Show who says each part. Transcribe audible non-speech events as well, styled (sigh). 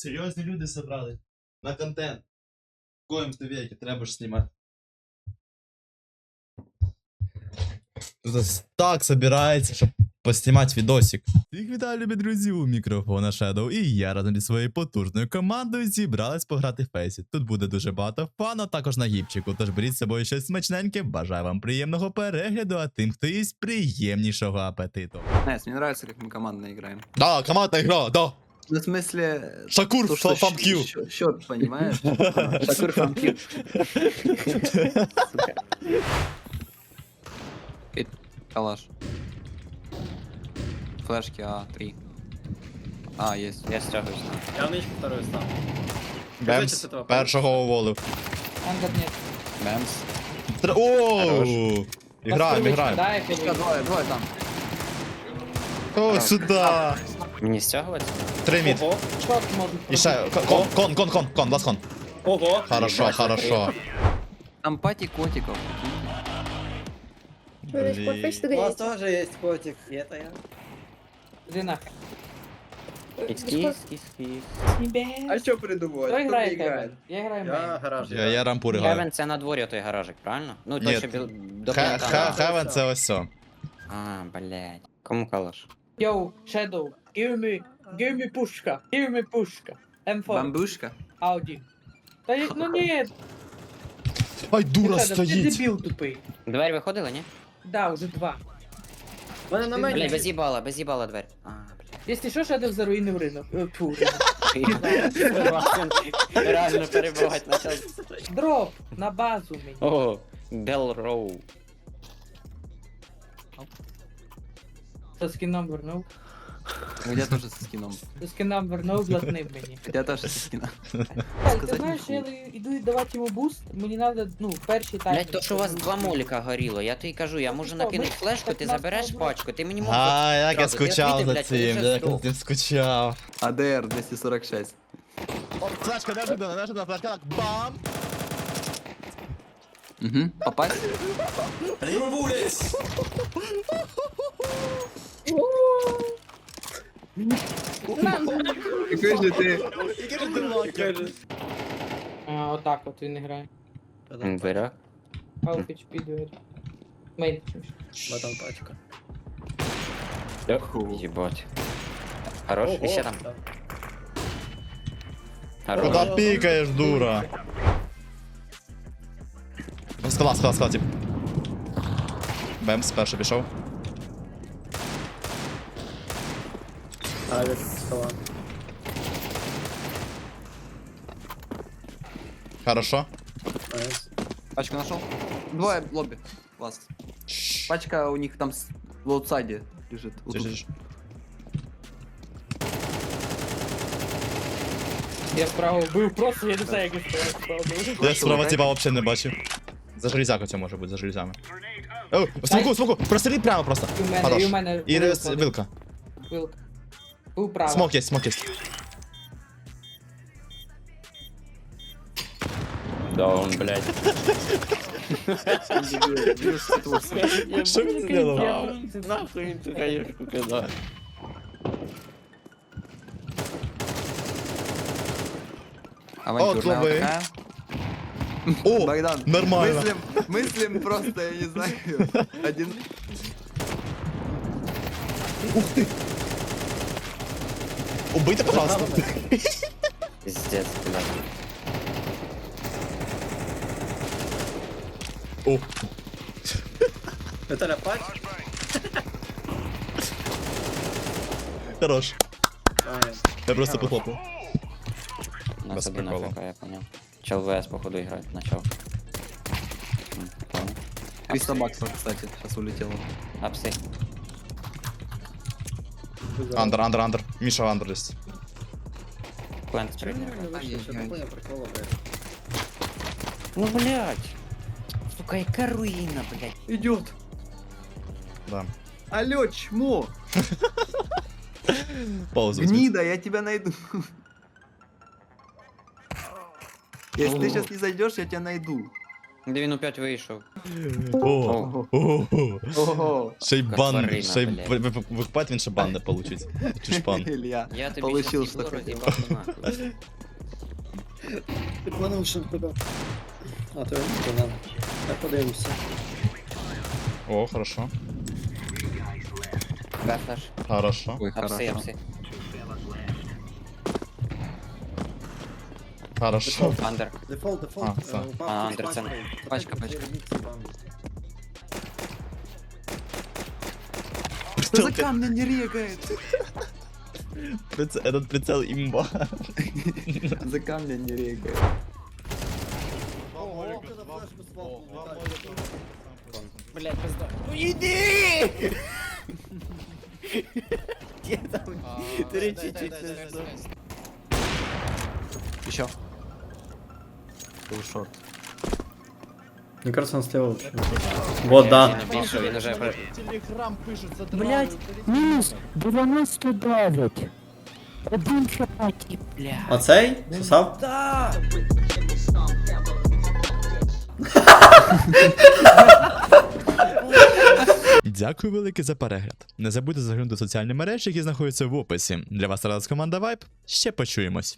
Speaker 1: серйозні люди зібрали. На контент. В коєм то веки, треба ж знімати. Тут так собирається, щоб поснімати відосик. Всіх вітаю, любі друзі, у мікрофона Shadow, і я разом зі своєю потужною командою зібрались пограти в фейсі. Тут буде дуже багато фану, також на гіпчику, тож беріть з собою щось смачненьке, бажаю вам приємного перегляду, а тим, хто їсть, приємнішого апетиту.
Speaker 2: Найс, мне нравится, как мы командно играем.
Speaker 1: Да, командна гра, да.
Speaker 2: Ну, в смысле...
Speaker 1: Шакур,
Speaker 2: то, что
Speaker 1: фамкю.
Speaker 2: щ- щ- Счет, понимаешь? (laughs) Шакур фамкю. И Калаш. Флешки А3. А, есть.
Speaker 3: Я стягиваюсь.
Speaker 4: Я в нычку вторую стал.
Speaker 1: Бемс
Speaker 4: Скажіть, це
Speaker 1: першого уволив.
Speaker 5: Андер нет.
Speaker 2: Бэмс.
Speaker 1: Тр- О! Іграємо, іграємо.
Speaker 5: Да, я
Speaker 2: Пичка, двое, двое там.
Speaker 1: О, сюди.
Speaker 3: Мені стягуватися?
Speaker 1: Три мід.
Speaker 4: Ого,
Speaker 5: Шот может.
Speaker 1: І ще кон, кон, кон, кон, кон, ласт кон.
Speaker 4: ого.
Speaker 1: Хорошо, хорошо.
Speaker 2: Там пати котиков.
Speaker 1: Блін.
Speaker 4: У вас тоже есть котик, и это я.
Speaker 5: Иди нахуй.
Speaker 3: Кіс, кіс, кіс, кіс.
Speaker 4: А что придумывать?
Speaker 5: Кто
Speaker 4: Кто
Speaker 5: играет
Speaker 4: играет?
Speaker 5: Кевин? Я играю
Speaker 4: Я
Speaker 5: мейн.
Speaker 4: гараж.
Speaker 1: Я, я рампур граю.
Speaker 3: Хевен це на дворі той гаражик, правильно? Ну,
Speaker 1: Ні.
Speaker 3: той, що біл- до
Speaker 1: Хе-
Speaker 3: плента.
Speaker 1: хе- Хевен це ось все.
Speaker 3: А, блядь. Кому калаш?
Speaker 5: Yo, Shadow, give me, give me пушка, give me пушка. M4,
Speaker 2: Бамбушка.
Speaker 5: Audi. Да я- ну нет,
Speaker 1: Ай, дура
Speaker 5: Shadow, ты
Speaker 1: стоїть.
Speaker 5: дебил тупый.
Speaker 3: Двері виходили, ні?
Speaker 5: Да, уже два.
Speaker 4: Мене на
Speaker 5: Блядь,
Speaker 4: мене.
Speaker 3: Блядь, без їбала, без їбала двері. А,
Speaker 5: Если что, Shadow заруинил рынок. Э, Фу,
Speaker 3: блядь. (laughs) Реально перебувати почав.
Speaker 5: Дроп на базу меня.
Speaker 3: О, Бел Роу.
Speaker 5: Со скином вернув.
Speaker 2: У тебя тоже со скином.
Speaker 5: Со вернув, блатнив мені.
Speaker 2: У тебя тоже со скином.
Speaker 5: Так, ти знаєш, я
Speaker 2: нічого.
Speaker 5: йду давати йому буст, мені треба, ну, перший тайм.
Speaker 3: Блядь, то що у вас два моліка горіло, я тобі кажу, я можу накинути флешку, ти забереш пачку, ти мені можеш...
Speaker 1: А, як я скучав за цим, як я цим скучав.
Speaker 2: АДР 246.
Speaker 1: Флешка, неожиданно, неожиданно, флешка, так, бам!
Speaker 2: Угу. Попасть? Какой же ты?
Speaker 5: А, отак от він грає.
Speaker 3: М, Двері.
Speaker 5: Half HP двері. Мейн.
Speaker 4: Вот там пачка.
Speaker 3: Єбать. Хорош, і ще там.
Speaker 4: Да.
Speaker 3: Хорош.
Speaker 1: Куда пікаєш, дура? Скала, скала, скала, тип. Бемс, перший пішов.
Speaker 4: А, без стола.
Speaker 1: Хорошо.
Speaker 4: Найс.
Speaker 2: Пачку нашел? Двое в лобби. Ласт. Пачка у них там с- в аутсайде лежит. Вот тут.
Speaker 1: Тише,
Speaker 5: Я справа вбив просто, я не знаю, як я справа вбив.
Speaker 1: Я справа типа взагалі не бачив. За железяку це може бути, за железями. О, смоку, смоку, простріли прямо просто.
Speaker 5: І в мене,
Speaker 1: Хорош.
Speaker 5: і в мене
Speaker 1: І
Speaker 5: вилка.
Speaker 1: рез- вилка.
Speaker 5: Вилка. Був право.
Speaker 1: Смок є, смок є.
Speaker 3: Даун, блядь.
Speaker 1: Що він зробив?
Speaker 3: Нахуй він ту хаєшку кидає.
Speaker 2: Авантюрная
Speaker 1: лобби.
Speaker 2: вот такая.
Speaker 1: О,
Speaker 2: Богдан,
Speaker 1: нормально.
Speaker 2: Мыслим, мыслим просто, я не знаю, один...
Speaker 1: Убийте, пожалуйста.
Speaker 3: Пиздец, блядь.
Speaker 1: О,
Speaker 4: Виталя, пач?
Speaker 1: хорош. Я просто похлопав.
Speaker 3: На
Speaker 1: Без
Speaker 3: нафіга, я понял. Чел ВС, походу, играть начал. М, понял.
Speaker 2: 300 баксов, кстати, сейчас улетело.
Speaker 3: Апси.
Speaker 1: Андер, андер, андер. Міша андер десь.
Speaker 3: Плент спрыгнул.
Speaker 4: Нереально вийшло, що такое прикола, блядь.
Speaker 3: Ну, блядь. Сука, яка руїна, блядь.
Speaker 2: Идет.
Speaker 1: Да.
Speaker 2: Алло, чмо! (laughs)
Speaker 1: Паузу. візьміть.
Speaker 2: Гнида, я тебя найду. (laughs) Если ты сейчас не зайдешь, я тебя найду.
Speaker 3: Де він опять вийшов.
Speaker 1: О, о,
Speaker 2: Ого.
Speaker 1: ще й
Speaker 3: Яка
Speaker 1: бан,
Speaker 3: тварина,
Speaker 1: ще й
Speaker 3: блядь.
Speaker 1: в- в- в- вихпать він ще бан не получить. Чи ж пан?
Speaker 2: Илья. (laughs)
Speaker 3: Я тобі
Speaker 2: Получил,
Speaker 3: щас
Speaker 2: что
Speaker 3: ігло
Speaker 2: хотел.
Speaker 3: роз'їбав нахуй.
Speaker 4: Ти планув ще туди. А, то не надо. Так подивимося.
Speaker 1: О, хорошо.
Speaker 3: Бефлеш.
Speaker 1: Хорошо.
Speaker 2: Ой,
Speaker 3: Апси,
Speaker 2: хорошо.
Speaker 3: апси.
Speaker 1: Хорошо.
Speaker 3: Андер.
Speaker 4: Дефолт, дефолт.
Speaker 1: А, все.
Speaker 4: е, упав
Speaker 3: А,
Speaker 4: хтось
Speaker 3: Андерсен.
Speaker 4: пачкою.
Speaker 3: Пачка,
Speaker 4: Це
Speaker 3: пачка.
Speaker 4: ремікс, бам.
Speaker 2: Что за камня не регает?
Speaker 1: Приц- Этот прицел имба. (laughs)
Speaker 2: За камня не регает.
Speaker 4: Ого, ти на флешку свалку, Віталій.
Speaker 3: Блять, пизда. (laughs)
Speaker 2: Еще. Был шорт.
Speaker 4: Мені кажется, он слева вообще. Вот, да.
Speaker 3: Він більше, він уже... при-
Speaker 1: Телеграм пишет, за
Speaker 6: Блять, мінус 99. Один хапаки, бля.
Speaker 4: Оцей? Сосав?
Speaker 1: Дякую велике за перегляд. Не забудьте заглянути в соціальні мережі, які знаходяться в описі. Для вас зараз команда Vibe. Ще почуємось.